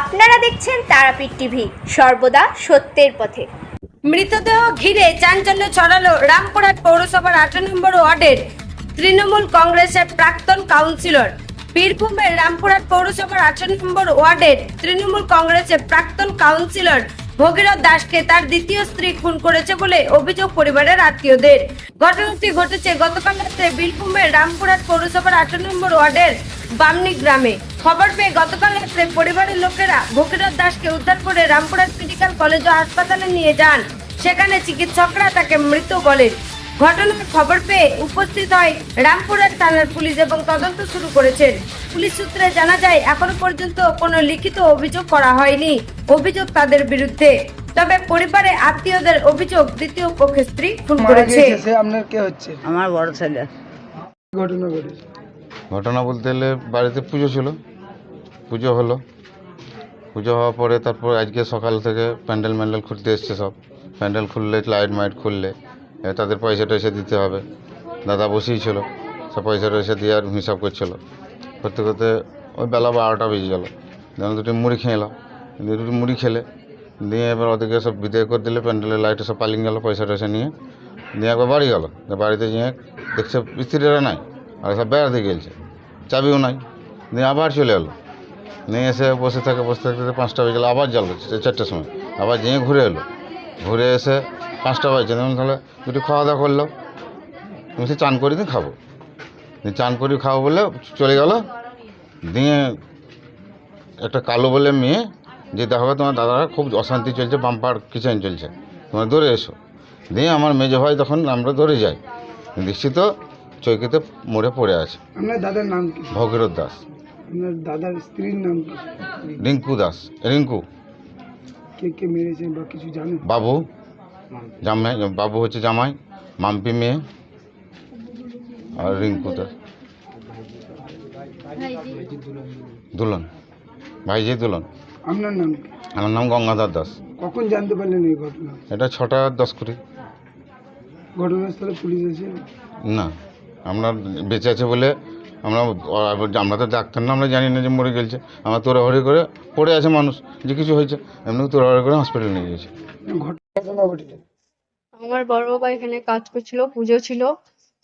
আপনারা দেখছেন তারাপীঠ টিভি, সর্বদা সত্যের পথে। মৃতদেহ ঘিরে চাঞ্চল্য ছড়ালো রামপুরহাট পৌরসভার আঠারো নম্বর ওয়ার্ডের তৃণমূল কংগ্রেসের প্রাক্তন কাউন্সিলর। বীরভূমের রামপুরহাট পৌরসভার আঠারো নম্বর ওয়ার্ডের তৃণমূল কংগ্রেসের প্রাক্তন কাউন্সিলর ভগীরথ দাসকে তার দ্বিতীয় স্ত্রী খুন করেছে বলে অভিযোগ পরিবারের আত্মীয়দের। ঘটনাটি ঘটেছে গতকাল রাত্রে বীরভূমের রামপুরহাট পৌরসভার আঠারো নম্বর ওয়ার্ডের বামনি গ্রামে। খবর পেয়ে গতকাল রাত্রে পরিবারের লোকেরা ভগীরথ দাসকে উদ্ধার করে রামপুরহাট মেডিকেল কলেজ ও হাসপাতালে নিয়ে যান। সেখানে চিকিৎসকরা তাকে মৃত বলেন ঘটনার খবর পেয়ে উপস্থিত হয় রামপুরহাট থানার পুলিশ এবং তদন্ত শুরু করেছেন। পুলিশ সূত্রে জানা যায় এখনও পর্যন্ত কোনো লিখিত অভিযোগ করা হয়নি। অভিযোগ তাদের বিরুদ্ধে। তবে পরিবারে আত্মীয়দের অভিযোগ দ্বিতীয় পক্ষের স্ত্রী খুন করেছে। আপনার কে হচ্ছে? আমার বড় ছেলে। ঘটনা ঘটেছে? ঘটনা বলতে গেলে বাড়িতে পুজো ছিল। পুজো হলো। পুজো হওয়ার পরে তারপর আজকে সকাল থেকে প্যান্ডেল ম্যান্ডেল খুলতে এসছে সব। প্যান্ডেল খুললে, লাইট মাইট খুললে তাদের পয়সা টয়সা দিতে হবে। দাদা বসেই ছিল, সব পয়সা টয়সা দিয়ে আর হিসাব করছিল। করতে করতে ওই বেলা বারোটা বেজে গেল। যেন দুটি মুড়ি খেয়ে এলাম। দুটি মুড়ি খেলে, দিয়ে এবার ওদেরকে সব বিদায় করে দিলে, প্যান্ডেলের লাইটে সব পালিয়ে গেল পয়সা টয়সা নিয়ে। দিয়ে একবার বাড়ি গেল। বাড়িতে গিয়ে দেখছে স্ত্রীরা নাই, আর সব বেড়াতে গেলছে চাবিও নাই। দিয়ে আবার চলে এলো। নিয়ে এসে বসে থাকে বসে থাকতে পাঁচটা বেজে গেলো আবার জল চারটের সময়। আবার যেয়ে ঘুরে এলো। ঘুরে এসে পাঁচটা বাজছে তখন তাহলে দুটো খাওয়া দাওয়া করল। তুমি সে চান করি দিয়ে খাব। চান করি খাব বলে চলে গেল। দিয়ে একটা কালো বলে মেয়ে যে দেখো তোমার দাদারা খুব অশান্তি চলছে বাম্পার কিচেন চলছে তোমার ধরে এসো। দিয়ে আমার মেজো ভাই তখন আমরা ধরে যাই। দেখছি তো চৌকিতে মরে পড়ে আছে। দাদার নাম ভগীরথ দাস। আপনার দাদার স্ত্রীর নাম কি? রিঙ্কু দাস। রিঙ্কু। কে কে মেরেছেন বা কিছু জানেন? বাবু। জামাই বাবু হচ্ছে জামাই মাম্পি মেয়ে আর রিঙ্কু দাস। দুলন। ভাইজি দুলন। আপনার নাম কি? আমার নাম গঙ্গাধর দাস। কখন জানতে পারলেন এই ঘটনা? এটা ছটা দশ কুড়ি। ঘটনাস্থলে পুলিশ এসে না আমরা বেঁচে আছে বলে আমরা আমরা তো ডাক্তার না, আমরা জানি না যে মরে গেছে আমরা তোড়াহড়ি করে পড়ে আছে মানুষ, যে কিছু হয়েছে, এমনি তোড়াহড়ি করে হসপিটালে নিয়ে গেছে আমার বড় বাবা এখানে কাজ করছিল, পুজো ছিল,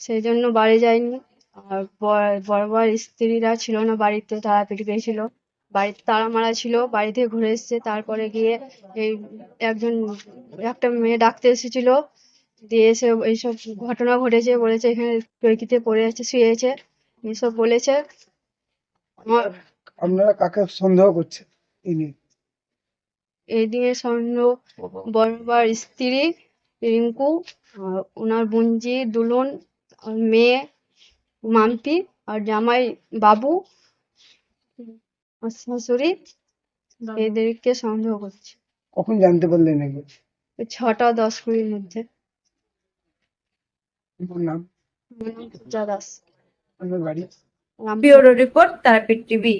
সেই জন্য বাড়ি যায়নি। আর বড় বাবার স্ত্রীরা ছিল না বাড়িতে তারাপীঠ গিয়েছিল বাড়িতে তারা মারা ছিল, বাড়ি থেকে ঘুরে এসেছে, তারপরে গিয়ে এই একজন, একটা মেয়ে ডাকতে এসেছিল। দিয়ে এসে এইসব ঘটনা ঘটেছে, বলেছে এখানে চৌকিতে পড়ে আছে, শুয়ে আছে এইসব বলেছে। আমার আপনারা কাকে সন্দেহ করছেন? এই দিনে সন্দেহ বড় স্ত্রী রিঙ্কু আর ওনার বোনজি দুলন আর মেয়ে মাম্পি আর জামাই বাবু আর শাশুড়ি এদেরকে সন্দেহ করছে। কখন জানতে পারলেন এগুলো? ছটা দশ কুড়ির মধ্যে। নাম? আমার নাম Puja Das. Bureau report Tarapith TV